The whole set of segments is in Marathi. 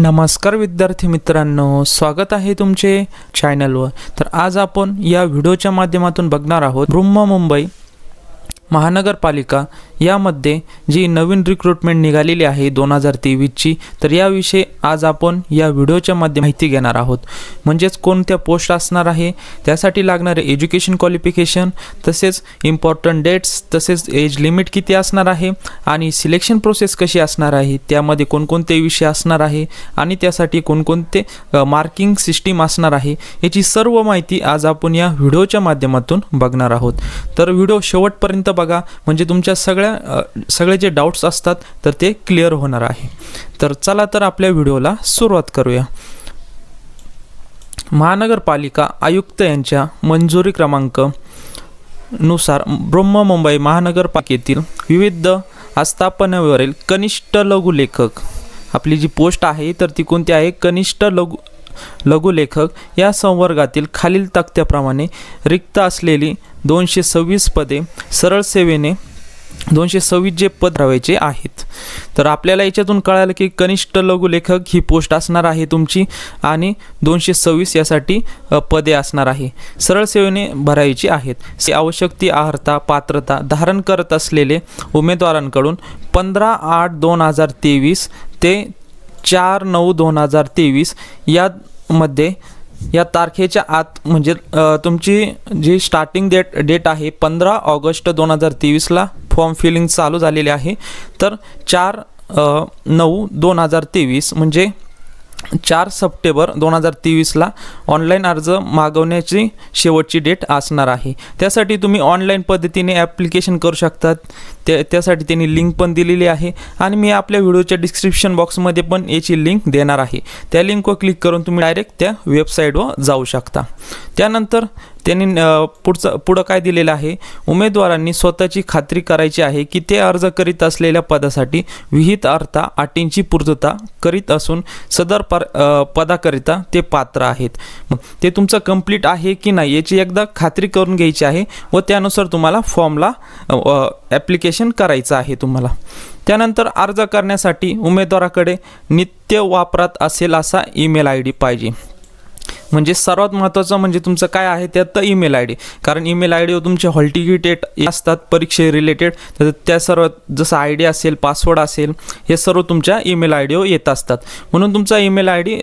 नमस्कार विद्यार्थी मित्रांनो स्वागत आहे तुमचे चॅनलवर तर आज आपण या व्हिडिओच्या माध्यमातून बघणार आहोत ब्रह्म मुंबई महानगरपालिका यामध्ये जी नवीन रिक्रुटमेंट निघालेली आहे दोन हजार तेवीसची तर याविषयी आज आपण या व्हिडिओच्या माध्यम माहिती घेणार आहोत. म्हणजेच कोणत्या पोस्ट असणार आहे त्यासाठी लागणारे एज्युकेशन क्वालिफिकेशन तसेच इम्पॉर्टंट डेट्स तसेच एज लिमिट किती असणार आहे आणि सिलेक्शन प्रोसेस कशी असणार आहे त्यामध्ये कोणकोणते विषय असणार आहे आणि त्यासाठी कोणकोणते मार्किंग सिस्टीम असणार आहे याची सर्व माहिती आज आपण या व्हिडिओच्या माध्यमातून बघणार आहोत. तर व्हिडिओ शेवटपर्यंत बघा म्हणजे तुमच्या सगळ्या आपल्या सगळे जे डाऊट्स असतात तर ते क्लिअर होणार आहे. तर चला तर आपल्या व्हिडिओला सुरुवात करूया. महानगरपालिका आयुक्त यांच्या मंजुरी क्रमांकनुसार ब्रह्म मुंबई महानगरपालिकेतील विविध आस्थापनेवरील कनिष्ठ लघुलेखक आपली जी पोस्ट आहे तर ती कोणती आहे? कनिष्ठ लघु लघुलेखक या संवर्गातील खालील तक्त्याप्रमाणे रिक्त असलेली दोनशे सव्वीस पदे सरळ सेवेने दोनशे सव्वीस जे पद राहायचे आहेत. तर आपल्याला याच्यातून कळालं की कनिष्ठ लघुलेखक ही पोस्ट असणार आहे तुमची आणि दोनशे सव्वीस यासाठी पदे असणार आहे. सरळ सेवेने भरायची आहेत. से आवश्यक ती आहारता पात्रता धारण करत असलेले उमेदवारांकडून पंधरा आठ दोन हजार तेवीस ते चार नऊ दोन हजार तेवीस यामध्ये या तारखेच्या आत म्हणजे तुमची जी स्टार्टिंग डेट डेट आहे पंधरा ऑगस्ट दोन हजार तेवीसला फॉर्म फिलिंग चालू झालेली आहे. तर चार नऊ दोन हजार तेवीस म्हणजे चार सप्टेंबर दोन हजार तेवीसला ऑनलाईन अर्ज मागवण्याची शेवटची डेट असणार आहे. त्यासाठी तुम्ही ऑनलाईन पद्धतीने ॲप्लिकेशन करू शकतात. त्या त्यासाठी त्यांनी लिंक पण दिलेली आहे आणि मी आपल्या व्हिडिओच्या डिस्क्रिप्शन बॉक्समध्ये पण याची लिंक देणार आहे. त्या लिंकवर क्लिक करून तुम्ही डायरेक्ट त्या वेबसाईटवर जाऊ शकता. त्यानंतर त्यांनी पुढचं पुढं काय दिलेलं आहे? उमेदवारांनी स्वतःची खात्री करायची आहे की ते अर्ज करीत असलेल्या पदासाठी विहित अर्था अटींची पूर्तता करीत असून सदर पर पदाकरिता ते पात्र आहेत. मग ते तुमचं कंप्लीट आहे की नाही याची एकदा खात्री करून घ्यायची आहे व त्यानुसार तुम्हाला फॉर्मला ॲप्लिकेशन करायचं आहे तुम्हाला. त्यानंतर अर्ज करण्यासाठी उमेदवाराकडे नित्य वापरात असेल असा ईमेल आय डी पाहिजे. म्हणजे सर्वात महत्त्वाचं म्हणजे तुमचं काय आहे त्यात ईमेल आय डी कारण ईमेल आय डीवर तुमचे हॉल तिकीट असतात परीक्षे रिलेटेड तर त्या सर्व जसं आय डी असेल पासवर्ड असेल हे सर्व तुमच्या ईमेल आय डीवर येत असतात. म्हणून तुमचा ईमेल आय डी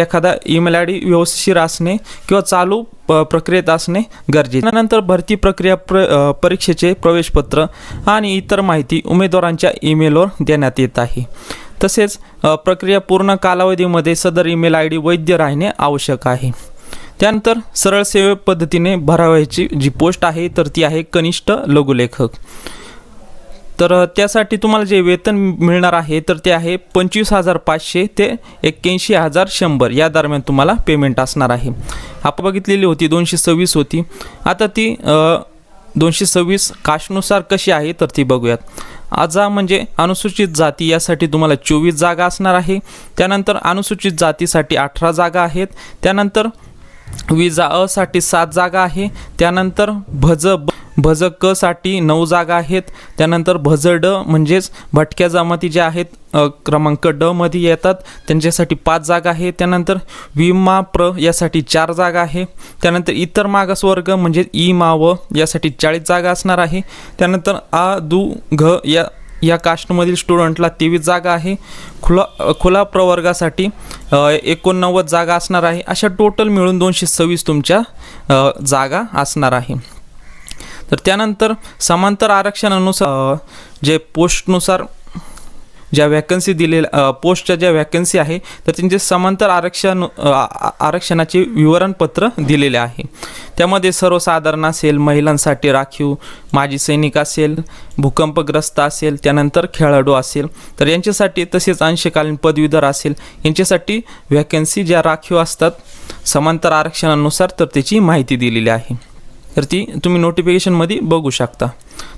एखादा ईमेल आय डी व्यवस्थित असणे किंवा चालू प प्रक्रियेत असणे गरजेचे. त्यानंतर भरती प्रक्रिया प्र परीक्षेचे प्रवेशपत्र आणि इतर माहिती उमेदवारांच्या ईमेलवर देण्यात येत आहे. तसेच प्रक्रिया पूर्ण कालावधीमध्ये सदर ईमेल आय डी वैध राहणे आवश्यक आहे. त्यानंतर सरळ सेवे पद्धतीने भरावायची जी पोस्ट आहे तर ती आहे कनिष्ठ लघुलेखक. तर त्यासाठी तुम्हाला जे वेतन मिळणार आहे तर ते आहे पंचवीस हजार पाचशे ते एक्क्याऐंशी हजार शंभर. या दरम्यान तुम्हाला पेमेंट असणार आहे. आपण बघितलेली होती दोनशे सव्वीस होती. आता ती दोनशे सव्वीस कास्टनुसार कशी आहे तर ती बघूयात. आजा म्हणजे अनुसूचित जाती यासाठी तुम्हाला चोवीस जागा असणार आहे. त्यानंतर अनुसूचित जातीसाठी अठरा जागा आहेत. त्यानंतर विजा अ साठी सात जागा आहे. त्यानंतर भज ब भज क साठी नऊ जागा आहेत. त्यानंतर भज ड म्हणजेच भटक्या जमाती ज्या आहेत क्रमांक ड मध्ये येतात. त्यांच्यासाठी पाच जागा आहे. त्यानंतर विमा प्र यासाठी चार जागा आहे. त्यानंतर इतर मागासवर्ग म्हणजे ई मा व यासाठी चाळीस जागा असणार आहे. त्यानंतर आ दु घ या या कास्टमधील स्टुडंटला तेवीस जागा आहे. खुला खुला प्रवर्गासाठी एकोणनव्वद जागा असणार आहे. अशा टोटल मिळून दोनशे सव्वीस तुमच्या जागा असणार आहे. तर त्यानंतर समांतर आरक्षणानुसार जे पोस्टनुसार ज्या वॅकन्सी दिलेल्या पोस्टच्या ज्या वॅकन्सी आहे तर त्यांचे समांतर आरक्षण आरक्षणाचे विवरणपत्र दिलेले आहे. त्यामध्ये सर्वसाधारण असेल महिलांसाठी राखीव माजी सैनिक असेल भूकंपग्रस्त असेल त्यानंतर खेळाडू असेल तर यांच्यासाठी तसेच अंशकालीन पदवीधर असेल यांच्यासाठी वॅकन्सी ज्या राखीव असतात समांतर आरक्षणानुसार तर त्याची माहिती दिलेली आहे. तर ती तुम्ही नोटिफिकेशनमध्ये बघू शकता.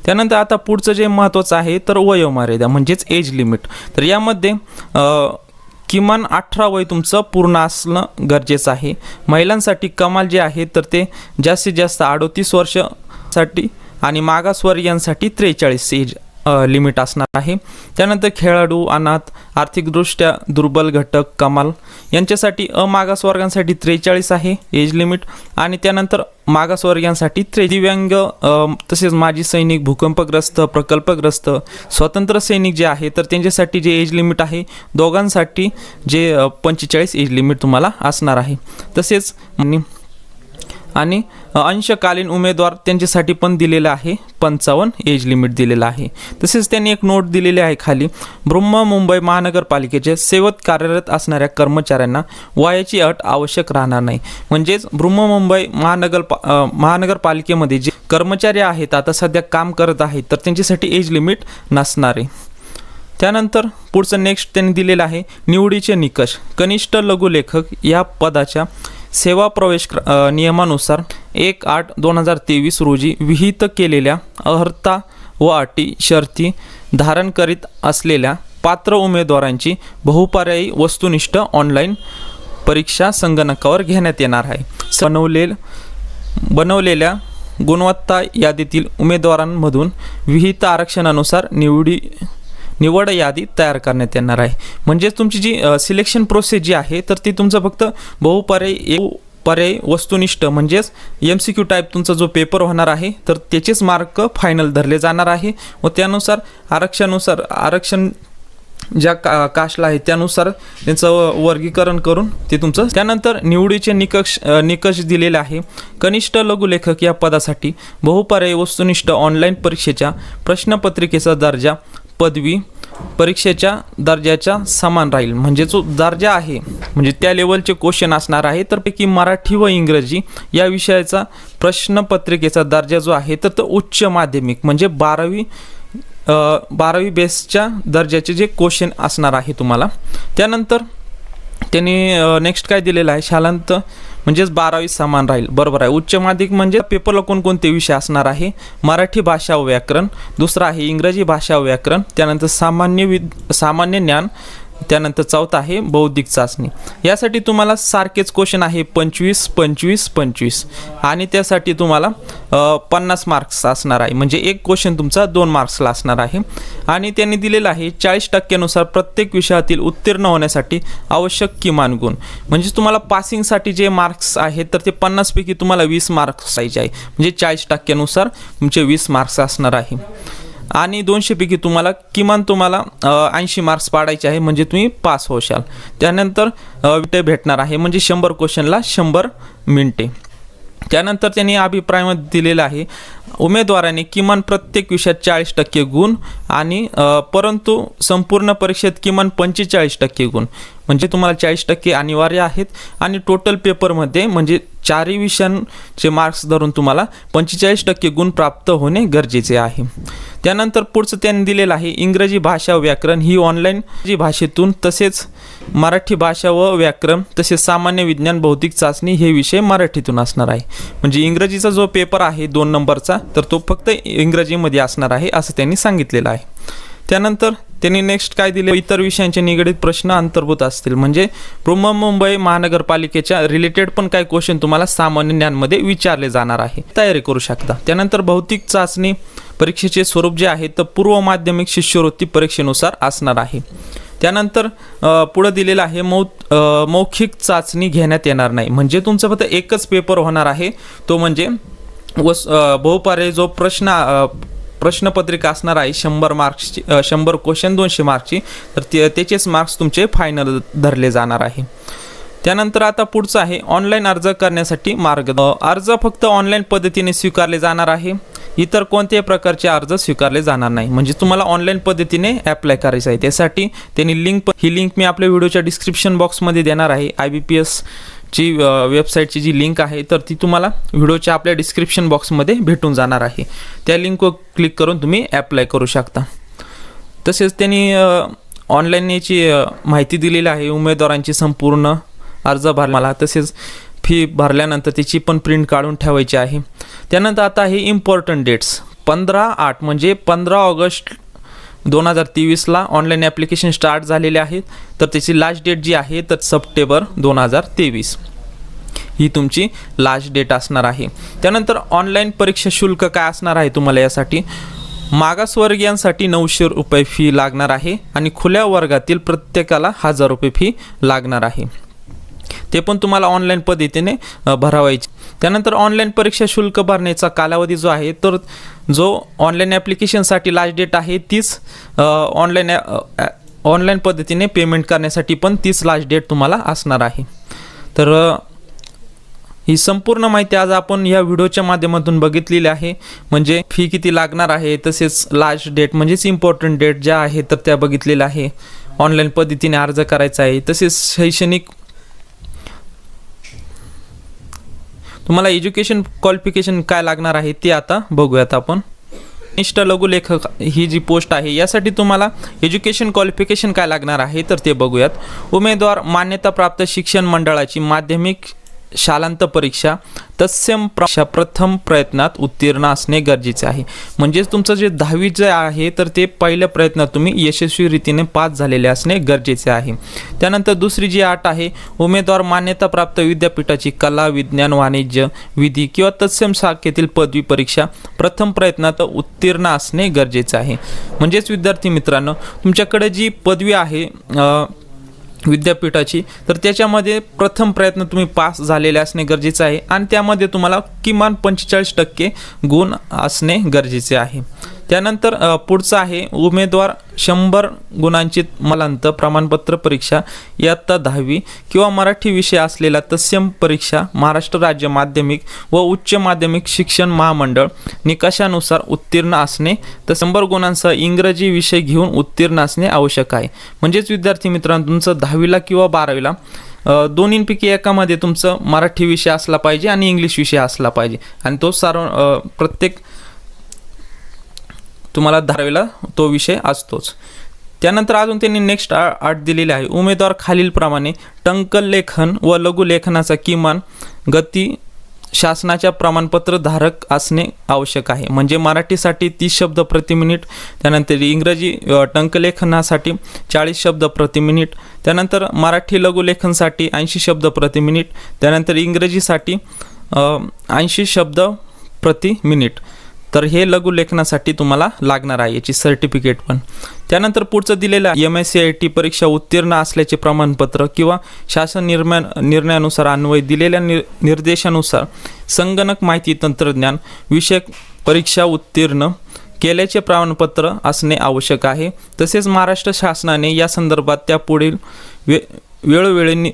त्यानंतर आता पुढचं जे महत्त्वाचं आहे तर वयोमर्यादा म्हणजेच एज लिमिट तर यामध्ये किमान अठरा वय तुमचं पूर्ण असणं गरजेचं आहे. महिलांसाठी कमाल जे आहे तर ते जास्तीत जास्त अडोतीस वर्षासाठी आणि मागासवर्गीयांसाठी त्रेचाळीस एज लिमिट असणार आहे. त्यानंतर खेळाडू अनाथ आर्थिकदृष्ट्या दुर्बल घटक कमाल यांच्यासाठी अमागासवर्गांसाठी त्रेचाळीस आहे एज लिमिट आणि त्यानंतर मागासवर्गीयांसाठी त्रे दिव्यांग तसेच माजी सैनिक भूकंपग्रस्त प्रकल्पग्रस्त स्वतंत्र सैनिक जे आहे तर त्यांच्यासाठी जे एज लिमिट आहे दोघांसाठी जे पंचेचाळीस एज लिमिट तुम्हाला असणार आहे. तसेच आणि अंशकालीन उमेदवार त्यांच्यासाठी पण दिलेलं आहे. पंचावन्न एज लिमिट दिलेलं आहे. तसेच त्यांनी एक नोट दिलेली आहे खाली. ब्रह्म मुंबई महानगरपालिकेचे सेवत कार्यरत असणाऱ्या कर्मचाऱ्यांना वयाची अट आवश्यक राहणार नाही. म्हणजेच ब्रह्म मुंबई महानगर महानगरपालिकेमध्ये जे कर्मचारी आहेत आता सध्या काम करत आहेत तर त्यांच्यासाठी एज लिमिट नसणार आहे. त्यानंतर पुढचं नेक्स्ट त्यांनी दिलेलं आहे निवडीचे निकष. कनिष्ठ लघुलेखक या पदाच्या सेवा प्रवेश क्र- नियमानुसार एक आठ दोन हजार तेवीस रोजी विहित केलेल्या अर्हता व अटी शर्ती धारण करीत असलेल्या पात्र उमेदवारांची बहुपर्यायी वस्तुनिष्ठ ऑनलाईन परीक्षा संगणकावर घेण्यात येणार आहे. बनवलेल बनवलेल्या गुणवत्ता यादीतील उमेदवारांमधून विहित आरक्षणानुसार निवडी निवड यादी तयार करण्यात येणार आहे. म्हणजेच तुमची जी सिलेक्शन प्रोसेस जी आहे तर ती तुमचं फक्त बहुपर्याय पर्याय वस्तुनिष्ठ म्हणजेच एम सी क्यू टाईप तुमचा जो पेपर होणार आहे तर त्याचेच मार्क फायनल धरले जाणार आहे. व त्यानुसार आरक्षणानुसार आरक्षण ज्या का कास्टला आहे त्यानुसार त्यांचं वर्गीकरण करून ते तुमचं त्यानंतर निवडीचे निकष निकष दिलेले आहे. कनिष्ठ लघुलेखक या पदासाठी बहुपर्यायी वस्तुनिष्ठ ऑनलाईन परीक्षेच्या प्रश्नपत्रिकेचा दर्जा पदवी परीक्षेच्या दर्जाच्या समान राहील. म्हणजे जो दर्जा आहे म्हणजे त्या लेवलचे क्वेश्चन असणार आहे तर पैकी मराठी व इंग्रजी या विषयाचा प्रश्नपत्रिकेचा दर्जा जो आहे तर तो उच्च माध्यमिक म्हणजे बारावी बारावी बेसच्या दर्जाचे जे क्वेश्चन असणार आहे तुम्हाला. त्यानंतर त्यांनी नेक्स्ट काय दिलेलं आहे? शालांत म्हणजेच बारावी समान राहील. बरोबर आहे. उच्च माध्यमिक म्हणजे पेपरला कोणकोणते विषय असणार आहे? मराठी भाषा व्याकरण दुसरं आहे इंग्रजी भाषा व्याकरण त्यानंतर सामान्य वि सामान्य ज्ञान त्यानंतर चौथा आहे बौद्धिक चाचणी. यासाठी तुम्हाला सारखेच क्वेश्चन आहे पंचवीस पंचवीस पंचवीस. आणि त्यासाठी तुम्हाला पन्नास मार्क्स असणार आहे. म्हणजे एक क्वेश्चन तुमचा दोन मार्क्सला असणार आहे. आणि त्यांनी दिलेलं आहे चाळीस टक्क्यानुसार प्रत्येक विषयातील उत्तीर्ण होण्यासाठी आवश्यक किमान गुण. म्हणजे तुम्हाला पासिंगसाठी जे मार्क्स आहेत तर ते पन्नासपैकी तुम्हाला वीस मार्क्स पाहिजे आहे. म्हणजे चाळीस टक्क्यानुसार तुमचे वीस मार्क्स असणार आहे. आणि दोनशेपैकी तुम्हाला किमान तुम्हाला ऐंशी मार्क्स पाडायचे आहे म्हणजे तुम्ही पास होशाल. त्यानंतर विटे भेटणार आहे म्हणजे शंभर क्वेश्चनला शंभर मिनिटे त्यानंतर त्यांनी अभिप्रायमध्ये दिलेलं आहे उमेदवाराने किमान प्रत्येक विषयात चाळीस टक्के गुण आणि परंतु संपूर्ण परीक्षेत किमान पंचेचाळीस टक्के गुण. म्हणजे तुम्हाला चाळीस टक्के अनिवार्य आहेत आणि टोटल पेपरमध्ये म्हणजे चारही विषयांचे मार्क्स धरून तुम्हाला पंचेचाळीस टक्के गुण प्राप्त होणे गरजेचे आहे. त्यानंतर पुढचं त्यांनी दिलेलं आहे इंग्रजी भाषा व्याकरण ही ऑनलाईन जी भाषेतून तसेच मराठी भाषा व व्याकरण तसेच सामान्य विज्ञान भौतिक चाचणी हे विषय मराठीतून असणार आहे. म्हणजे इंग्रजीचा जो पेपर आहे दोन नंबरचा तर तो फक्त इंग्रजीमध्ये असणार आहे असं त्यांनी सांगितलेलं आहे. त्यानंतर त्यांनी नेक्स्ट काय दिले? इतर विषयांचे निगडीत प्रश्न अंतर्भूत असतील. म्हणजे ब्रह्म मुंबई महानगरपालिकेच्या रिलेटेड पण काही क्वेश्चन तुम्हाला सामान्य ज्ञानमध्ये विचारले जाणार आहे. तयारी करू शकता. त्यानंतर भौतिक चाचणी परीक्षेचे स्वरूप जे आहे तर पूर्व माध्यमिक शिष्यवृत्ती परीक्षेनुसार असणार आहे. त्यानंतर पुढं दिलेलं आहे मौ मौखिक चाचणी घेण्यात येणार नाही. म्हणजे तुमचा फक्त एकच पेपर होणार आहे. तो म्हणजे व अ, बहुपर्यायी जो प्रश्न प्रश्नपत्रिका असणार आहे शंभर मार्क्सची शंभर क्वेश्चन दोनशे मार्क्सची तर ते त्याचेच मार्क्स तुमचे फायनल धरले जाणार आहे. त्यानंतर आता पुढचं आहे ऑनलाईन अर्ज करण्यासाठी मार्ग. अर्ज फक्त ऑनलाईन पद्धतीने स्वीकारले जाणार आहे. इतर कोणत्याही प्रकारचे अर्ज स्वीकारले जाणार नाही. म्हणजे तुम्हाला ऑनलाईन पद्धतीने ॲप्लाय करायचं आहे. त्यासाठी त्यांनी लिंक ही लिंक मी आपल्या व्हिडिओच्या डिस्क्रिप्शन बॉक्समध्ये देणार आहे. आय बी पी एस ची वेबसाईटची जी लिंक आहे तर ती तुम्हाला व्हिडिओच्या आपल्या डिस्क्रिप्शन बॉक्समध्ये भेटून जाणार आहे. त्या लिंकवर क्लिक करून तुम्ही ॲप्लाय करू शकता. तसेच त्यांनी ऑनलाईन याची माहिती दिलेली आहे उमेदवारांची संपूर्ण अर्ज भर मला तसेच फी भरल्यानंतर त्याची पण प्रिंट काढून ठेवायची आहे. त्यानंतर आता हे इम्पॉर्टंट डेट्स पंधरा आठ म्हणजे पंधरा ऑगस्ट दोन हजार तेवीसला ऑनलाईन ॲप्लिकेशन स्टार्ट झालेले आहेत. तर त्याची लास्ट डेट जी आहे तर सप्टेंबर दोन हजार तेवीस. ही तुमची लास्ट डेट असणार आहे. त्यानंतर ऑनलाईन परीक्षा शुल्क काय असणार आहे तुम्हाला यासाठी? मागासवर्गीयांसाठी नऊशे रुपये फी लागणार आहे आणि खुल्या वर्गातील प्रत्येकाला हजार रुपये फी लागणार आहे. ते पण तुम्हाला ऑनलाईन पद्धतीने भरावायची. त्यानंतर ऑनलाईन परीक्षा शुल्क भरण्याचा कालावधी जो आहे तर जो ऑनलाईन ॲप्लिकेशनसाठी लास्ट डेट आहे तीच ऑनलाईन ऑनलाईन पद्धतीने पेमेंट करण्यासाठी पण तीच लास्ट डेट तुम्हाला असणार आहे. तर ही संपूर्ण माहिती आज आपण या व्हिडिओच्या माध्यमातून बघितलेली आहे. म्हणजे फी किती लागणार आहे तसेच लास्ट डेट म्हणजेच इम्पॉर्टंट डेट ज्या आहे तर त्या बघितलेल्या आहे. ऑनलाईन पद्धतीने अर्ज करायचा आहे तसेच शैक्षणिक तुम्हाला एज्युकेशन क्वालिफिकेशन काय लागणार आहे ते आता बघूयात आपण. कनिष्ठ लघुलेखक ही जी पोस्ट आहे यासाठी तुम्हाला एज्युकेशन क्वालिफिकेशन काय लागणार आहे तर ते बघूयात. उमेदवार मान्यताप्राप्त शिक्षण मंडळाची माध्यमिक शालांत परीक्षा तत्सम परीक्षा प्रथम प्रयत्नात उत्तीर्ण असणे गरजेचे आहे. म्हणजेच तुमचं जे दहावी जे आहे तर ते पहिल्या प्रयत्नात तुम्ही यशस्वी रीतीने पास झालेले असणे गरजेचे आहे. त्यानंतर दुसरी जी आठ आहे उमेदवार मान्यताप्राप्त विद्यापीठाची कला विज्ञान वाणिज्य विधी किंवा तत्सम शाखेतील पदवी परीक्षा प्रथम प्रयत्नात उत्तीर्ण असणे गरजेचे आहे. म्हणजेच विद्यार्थी मित्रांनो तुमच्याकडे जी पदवी आहे विद्यापीठाची. तर त्याच्यामध्ये प्रथम प्रयत्न तुम्ही पास झालेले असणे गरजेचे आहे. आणि त्यामध्ये तुम्हाला किमान पंचेचाळीस टक्के गुण असणे गरजेचे आहे. त्यानंतर पुढचं आहे उमेदवार शंभर गुणांची मलांत प्रमाणपत्र परीक्षा इयत्ता दहावी किंवा मराठी विषय असलेला तत्सम परीक्षा महाराष्ट्र राज्य माध्यमिक व उच्च माध्यमिक शिक्षण महामंडळ निकषानुसार उत्तीर्ण असणे तर शंभर गुणांसह इंग्रजी विषय घेऊन उत्तीर्ण असणे आवश्यक आहे. म्हणजेच विद्यार्थी मित्रांनो तुमचं दहावीला किंवा बारावीला दोन्हींपैकी एकामध्ये तुमचं मराठी विषय असला पाहिजे आणि इंग्लिश विषय असला पाहिजे. आणि तो सार प्रत्येक तुम्हाला दहावीला तो विषय असतोच. त्यानंतर अजून त्यांनी नेक्स्ट आठ दिलेले आहे. उमेदवार खालीलप्रमाणे टंकल लेखन व लघुलेखनाचा किमान गती शासनाच्या प्रमाणपत्र धारक असणे आवश्यक आहे. म्हणजे मराठीसाठी तीस शब्द प्रति मिनिट त्यानंतर इंग्रजी टंकलेखनासाठी चाळीस शब्द प्रति मिनिट त्यानंतर मराठी लघुलेखनसाठी ऐंशी शब्द प्रति मिनिट त्यानंतर इंग्रजीसाठी ऐंशी शब्द प्रति मिनिट. तर हे लघुलेखनासाठी तुम्हाला लागणार आहे याची सर्टिफिकेट पण. त्यानंतर पुढचं दिलेलं M S C I T परीक्षा उत्तीर्ण असल्याचे प्रमाणपत्र किंवा शासन निर्णय निर्णयानुसार अन्वय दिलेल्या निर निर्देशानुसार संगणक माहिती तंत्रज्ञान विषयक परीक्षा उत्तीर्ण केल्याचे प्रमाणपत्र असणे आवश्यक आहे. तसेच महाराष्ट्र शासनाने या संदर्भात त्या पुढील वे वेळोवेळी नि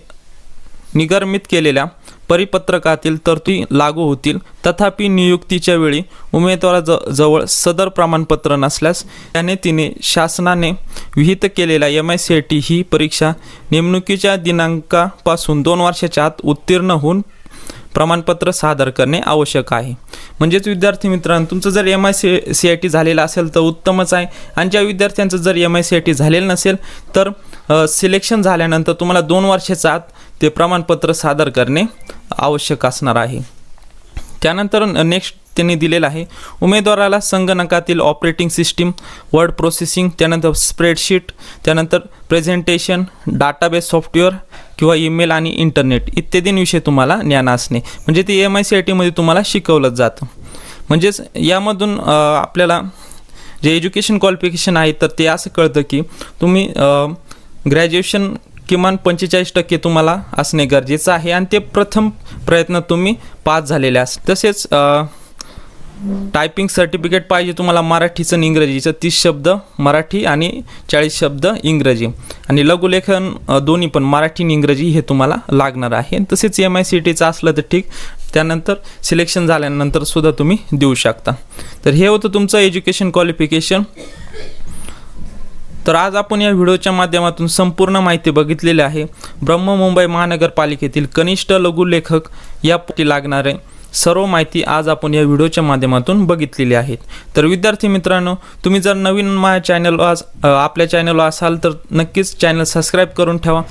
निगर्मित केलेल्या परिपत्रकातील तरतुदी लागू होतील. तथापि नियुक्तीच्या वेळी उमेदवाराज जवळ सदर प्रमाणपत्र नसल्यास त्याने तिने शासनाने विहित केलेल्या M I C I T ही परीक्षा नेमणुकीच्या दिनांकापासून दोन वर्षाच्या आत उत्तीर्ण होऊन प्रमाणपत्र सादर करणे आवश्यक आहे. म्हणजेच विद्यार्थी मित्रांनो तुमचं जर M I C C I T झालेलं असेल तर उत्तमच आहे. आणि ज्या विद्यार्थ्यांचं जर M I C I T झालेलं नसेल तर सिलेक्शन झाल्यानंतर तुम्हाला दोन वर्षाच्या आत ते प्रमाणपत्र सादर करणे आवश्यक असणार आहे. त्यानंतर नेक्स्ट त्यांनी दिलेलं आहे उमेदवाराला संगणकातील ऑपरेटिंग सिस्टीम वर्ड प्रोसेसिंग त्यानंतर स्प्रेडशीट त्यानंतर प्रेझेंटेशन डाटाबेस सॉफ्टवेअर किंवा ईमेल आणि इंटरनेट इत्यादींविषयी तुम्हाला ज्ञान असणे. म्हणजे ते एम आय सी आय टीमध्ये तुम्हाला शिकवलं जातं. म्हणजेच यामधून आपल्याला जे एज्युकेशन क्वालिफिकेशन आहे तर ते असं कळतं की तुम्ही ग्रॅज्युएशन किमान पंचेचाळीस टक्के तुम्हाला असणे गरजेचं आहे. आणि ते प्रथम प्रयत्न तुम्ही पास झालेले अस तसेच टायपिंग सर्टिफिकेट पाहिजे तुम्हाला मराठीचं आणि इंग्रजीचं. तीस शब्द मराठी आणि चाळीस शब्द इंग्रजी. आणि लघुलेखन दोन्ही पण मराठी आणि इंग्रजी हे तुम्हाला लागणार आहे. तसेच एम आय सी टीचं असलं तर ठीक. त्यानंतर सिलेक्शन झाल्यानंतर सुद्धा तुम्ही देऊ शकता. तर हे होतं तुमचं एज्युकेशन क्वालिफिकेशन तर आज आपण या व्हिडिओच्या माध्यमातून संपूर्ण माहिती बघितलेली आहे. ब्रह्म मुंबई महानगरपालिकेतील कनिष्ठ लघुलेखक या पोटी लागणारे. सर्व माहिती आज आपण या व्हिडिओच्या माध्यमातून बघितलेली आहेत. तर विद्यार्थी मित्रांनो तुम्ही जर नवीन माझ्या चॅनल आज आपल्या चॅनलवर असाल तर नक्कीच चॅनल सबस्क्राईब करून ठेवा.